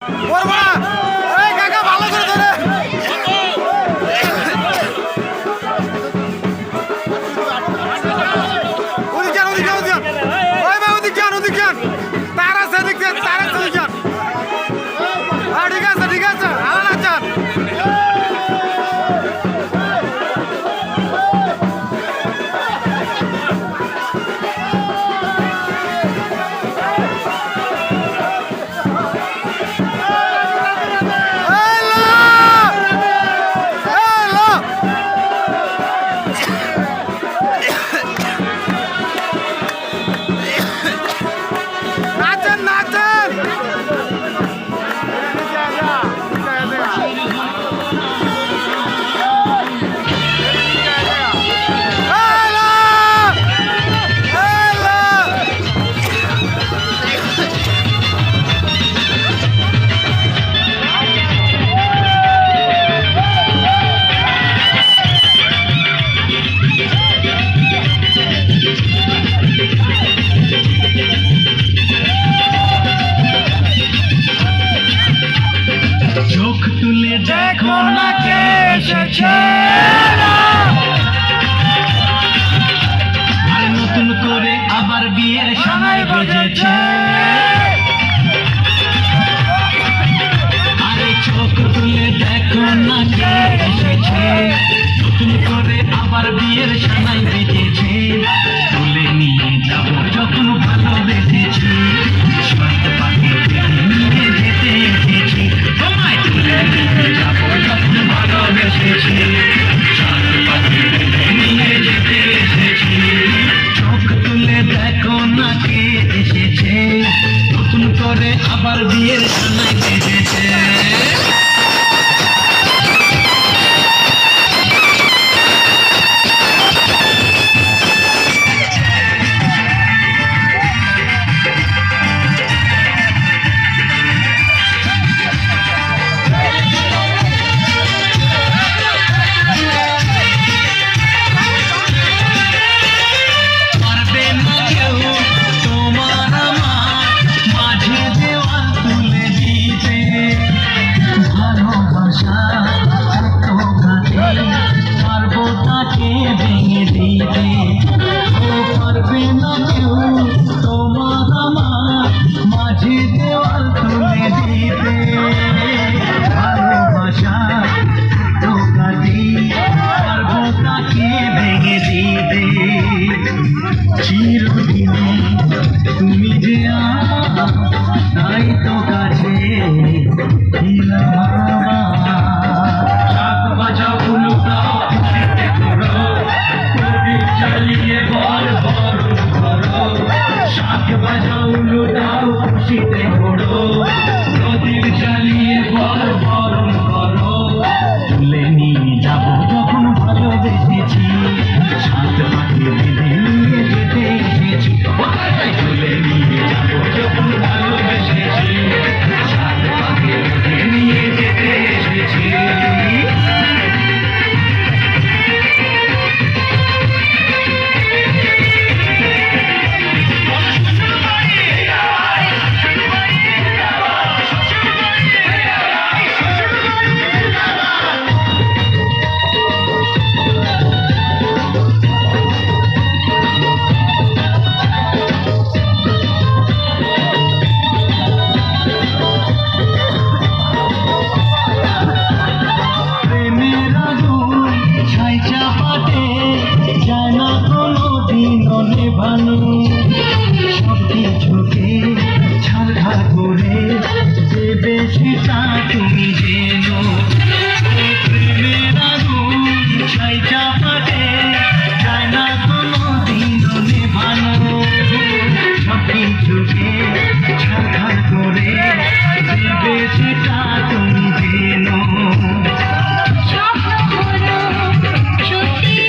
我的妈 দেখো না কে এসেছে আর নতুন করে আবার বিয়ের সময় বেজেছে। আরে চোখ তুলে দেখো না কে এসেছে। নতুন করে আবার বিয়ের সময় দিয়ে ないとか。